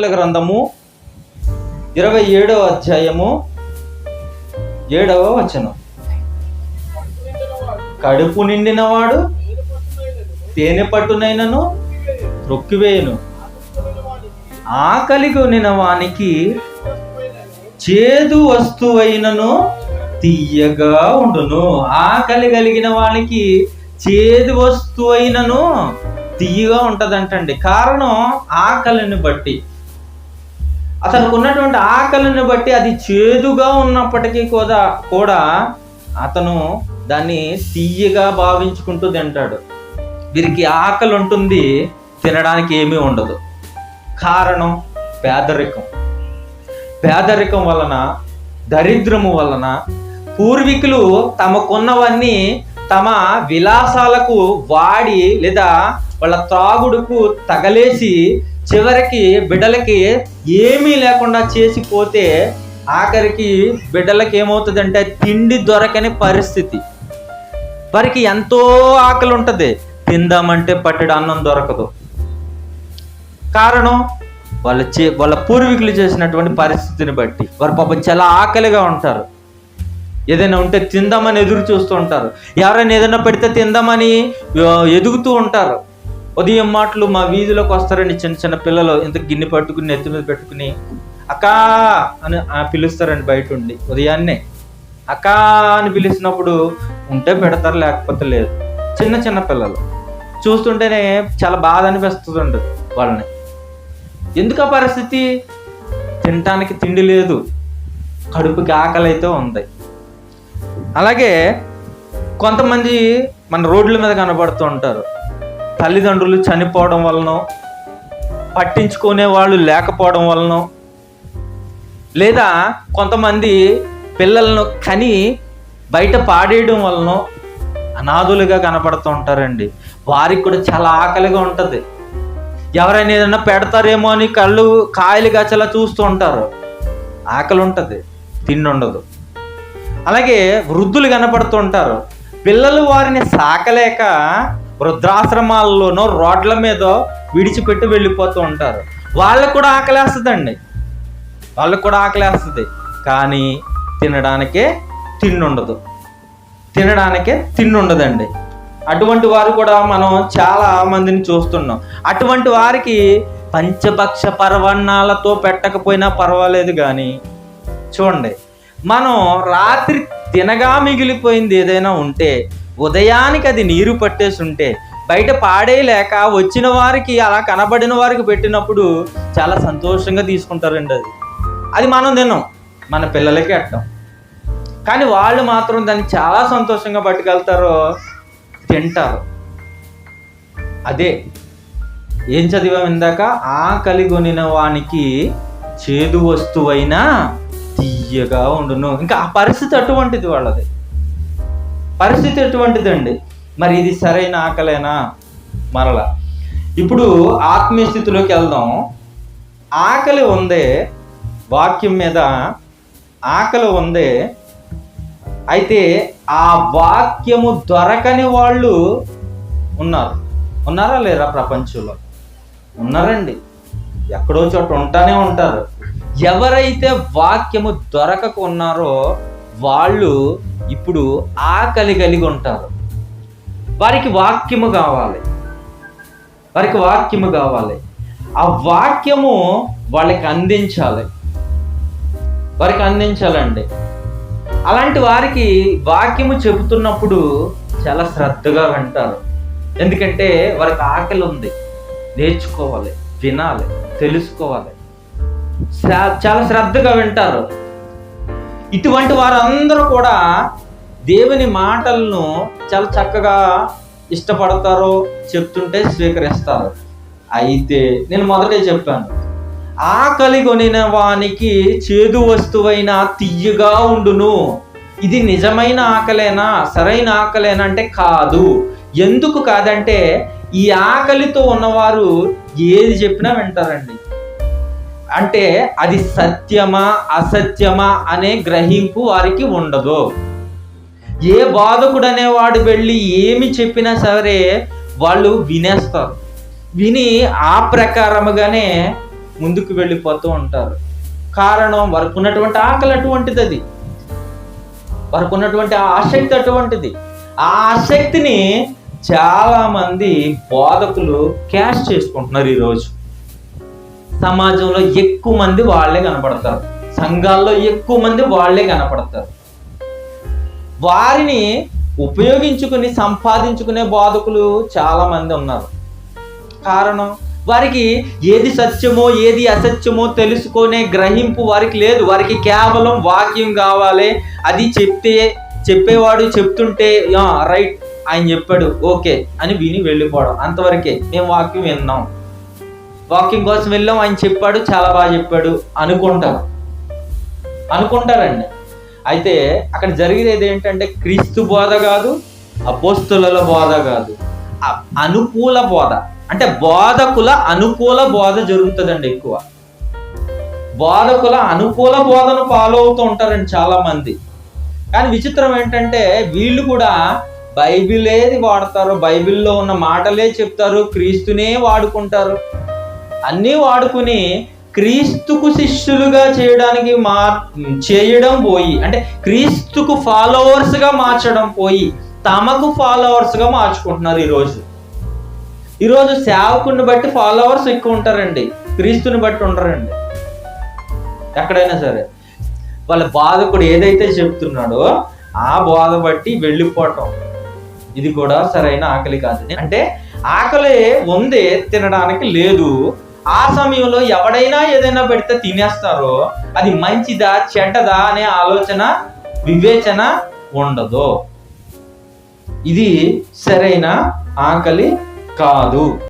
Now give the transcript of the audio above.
కీర్తనల గ్రంథము ఇరవై ఏడవ అధ్యాయము ఏడవ వచనం. కడుపు నిండినవాడు తేనె పట్టునైనను త్రొక్కివేయును ఆకలి కొనిన వానికి చేదు వస్తువైనను తీయగా ఉండును. ఆకలి కలిగిన వానికి చేదు వస్తువైనను తీయగా ఉంటదంటండి. కారణం ఆకలిని బట్టి. అతనికి ఉన్నటువంటి ఆకలిని బట్టి అది చేదుగా ఉన్నప్పటికీ కూడా కూడా అతను దాన్ని తీయగా భావించుకుంటూ తింటాడు వీరికి ఆకలి ఉంటుంది తినడానికి ఏమీ ఉండదు. కారణం పేదరికం. పేదరికం వలన దరిద్రము వలన పూర్వీకులు తమకున్నవన్నీ తమ విలాసాలకు వాడి లేదా వాళ్ళ త్రాగుడుకు తగలేసి చివరికి బిడ్డలకి ఏమీ లేకుండా చేసిపోతే ఆఖరికి బిడ్డలకి ఏమవుతుందంటే తిండి దొరకని పరిస్థితి. వారికి ఎంతో ఆకలి ఉంటుంది తిందామంటే పట్టెడు అన్నం దొరకదు. కారణం వాళ్ళ చే వాళ్ళ పూర్వీకులు చేసినటువంటి పరిస్థితిని బట్టి. వారు పాపం చాలా ఆకలిగా ఉంటారు. ఏదైనా ఉంటే తిందామని ఎదురు చూస్తూ ఉంటారు. ఎవరైనా ఏదైనా పెడితే తిందామని ఎదుగుతూ ఉంటారు. ఉదయం మాటలు మా వీధిలోకి వస్తారండి చిన్న చిన్న పిల్లలు ఇంత గిన్నె పట్టుకుని నెత్తి మీద పెట్టుకుని అక్కా అని ఆ పిలుస్తారండి బయట ఉండి ఉదయాన్నే అక్కా అని పిలిచినప్పుడు ఉంటే పెడతారు లేకపోతే లేదు. చిన్న చిన్న పిల్లలు. చూస్తుంటేనే చాలా బాధ అనిపిస్తుంది వాళ్ళని. ఎందుకు ఆ పరిస్థితి? తినటానికి తిండి లేదు. కడుపుకి ఆకలి అయితే ఉంది. అలాగే కొంతమంది మన రోడ్ల మీద కనబడుతూ ఉంటారు. తల్లిదండ్రులు చనిపోవడం వలన పట్టించుకునే వాళ్ళు లేకపోవడం వలన లేదా కొంతమంది పిల్లలను కని బయట పాడేయడం వలన అనాథులుగా కనపడుతూ ఉంటారండి. వారికి కూడా చాలా ఆకలిగా ఉంటుంది. ఎవరైనా ఏదైనా పెడతారేమో అని కళ్ళు కాయలు గచ్చలా చూస్తూ ఉంటారు. ఆకలి ఉంటుంది తిండి ఉండదు అలాగే వృద్ధులు కనపడుతూ ఉంటారు. పిల్లలు వారిని సాకలేక వృద్ధాశ్రమాల్లోనో రోడ్ల మీద విడిచిపెట్టి వెళ్ళిపోతూ ఉంటారు. వాళ్ళకు కూడా ఆకలేస్తుందండి. వాళ్ళకు కూడా ఆకలేస్తుంది. కానీ తినడానికే తిండి ఉండదు తినడానికే తిండుండదండి. అటువంటి వారు కూడా మనం చాలా మందిని చూస్తున్నాం. అటువంటి వారికి పంచభక్ష పర్వణాలతో పెట్టకపోయినా పర్వాలేదు కానీ చూడండి. మనం రాత్రి తినగా మిగిలిపోయింది ఏదైనా ఉంటే ఉదయానికి అది నీరు పట్టేసి ఉంటే బయట పాడేయలేక వచ్చిన వారికి అలా కనబడిన వారికి పెట్టినప్పుడు చాలా సంతోషంగా తీసుకుంటారండి అది. అది మనం తిన్నాం. మన పిల్లలకి అట్టం. కానీ వాళ్ళు మాత్రం దాన్ని చాలా సంతోషంగా పట్టుకెళ్తారో తింటారు. అదే ఏం చదివాం ఇందాక? ఆకలి కొనిన వానికి చేదు వస్తువైనా తీయగా ఉండును. ఇంకా ఆ పరిస్థితి అటువంటిది వాళ్ళది. పరిస్థితి ఎటువంటిదండి? మరి ఇది సరైన ఆకలేనా? మరలా. ఇప్పుడు ఆత్మీయ స్థితిలోకి వెళ్దాం. ఆకలి ఉందే వాక్యం మీద ఆకలి ఉందే అయితే ఆ వాక్యము దొరకని వాళ్ళు ఉన్నారు. ఉన్నారా లేరా ప్రపంచంలో? ఉన్నారండి. ఎక్కడో చోట ఉంటానే ఉంటారు. ఎవరైతే వాక్యము దొరకకు ఉన్నారో వాళ్ళు ఇప్పుడు ఆకలి కలిగి ఉంటారు. వారికి వాక్యము కావాలి. వారికి వాక్యము కావాలి. ఆ వాక్యము వాళ్ళకి అందించాలి. వారికి అందించాలండి. అలాంటి వారికి వాక్యము చెబుతున్నప్పుడు చాలా శ్రద్ధగా వింటారు. ఎందుకంటే వారికి ఆకలి ఉంది. నేర్చుకోవాలి వినాలి తెలుసుకోవాలి. శ్ర- చాలా శ్రద్ధగా వింటారు. ఇటువంటి వారందరూ కూడా దేవుని మాటలను చాలా చక్కగా ఇష్టపడతారు చెప్తుంటే స్వీకరిస్తారు. అయితే నేను మొదటే చెప్పాను ఆకలి కొనిన వానికి చేదు వస్తువైన తియ్యగా ఉండును. ఇది నిజమైన ఆకలేనా? సరైన ఆకలేనా అంటే కాదు. ఎందుకు కాదంటే ఈ ఆకలితో ఉన్నవారు ఏది చెప్పినా వింటారండి. అంటే అది సత్యమా అసత్యమా అనే గ్రహింపు వారికి ఉండదు. ఏ బాధకుడు అనేవాడు వెళ్ళి ఏమి చెప్పినా సరే వాళ్ళు వినేస్తారు. విని ఆ ప్రకారముగానే ముందుకు వెళ్ళిపోతూ ఉంటారు. కారణం వరకు ఉన్నటువంటి ఆకలి అటువంటిది అది. వరకు ఉన్నటువంటి ఆసక్తి అటువంటిది. ఆ ఆసక్తిని చాలామంది బోధకులు క్యాష్ చేసుకుంటున్నారు ఈరోజు. సమాజంలో ఎక్కువ మంది వాళ్ళే కనపడతారు. సంఘాల్లో ఎక్కువ మంది వాళ్ళే కనపడతారు. వారిని ఉపయోగించుకుని సంపాదించుకునే బాధకులు చాలా మంది ఉన్నారు. కారణం? వారికి ఏది సత్యమో ఏది అసత్యమో తెలుసుకునే గ్రహింపు వారికి లేదు. వారికి కేవలం వాక్యం కావాలి. అది చెప్తే చెప్పేవాడు చెప్తుంటే రైట్ ఆయన చెప్పాడు ఓకే అని విని వెళ్ళిపోవడం. అంతవరకే మేము వాక్యం విన్నాం. వాకింగ్ కోసం వెళ్ళాం ఆయన చెప్పాడు చాలా బాగా చెప్పాడు. అనుకుంటారు. అనుకుంటారండి. అయితే అక్కడ జరిగేది ఏంటంటే క్రీస్తు బోధ కాదు అపోస్తుల బోధ కాదు. అనుకూల బోధ. అంటే బోధకుల అనుకూల బోధ జరుగుతుందండి ఎక్కువ. బోధకుల అనుకూల బోధను ఫాలో అవుతూ ఉంటారండి చాలా మంది కానీ విచిత్రం ఏంటంటే వీళ్ళు కూడా బైబిలేది వాడతారు బైబిల్లో ఉన్న మాటలే చెప్తారు క్రీస్తునే వాడుకుంటారు. అన్నీ వాడుకుని క్రీస్తుకు శిష్యులుగా చేయడానికి మా చేయడం పోయి అంటే క్రీస్తుకు ఫాలోవర్స్గా మార్చడం పోయి తమకు ఫాలోవర్స్గా మార్చుకుంటున్నారు ఈరోజు. ఈరోజు సేవకుని బట్టి ఫాలోవర్స్ ఎక్కువ ఉంటారండి. క్రీస్తుని బట్టి ఉండరండి. ఎక్కడైనా సరే. వాళ్ళ బాధకుడు ఏదైతే చెప్తున్నాడో ఆ బాధ బట్టి వెళ్ళిపోవటం. ఇది కూడా సరైన ఆకలి కాదు అంటే ఆకలి ఉంది తినడానికి లేదు. ఆ సమయంలో ఎవడైనా ఏదైనా పెడితే తినేస్తారో అది మంచిదా చెడ్డదా అనే ఆలోచన వివేచన ఉండదు. ఇది సరైన ఆకలి కాదు.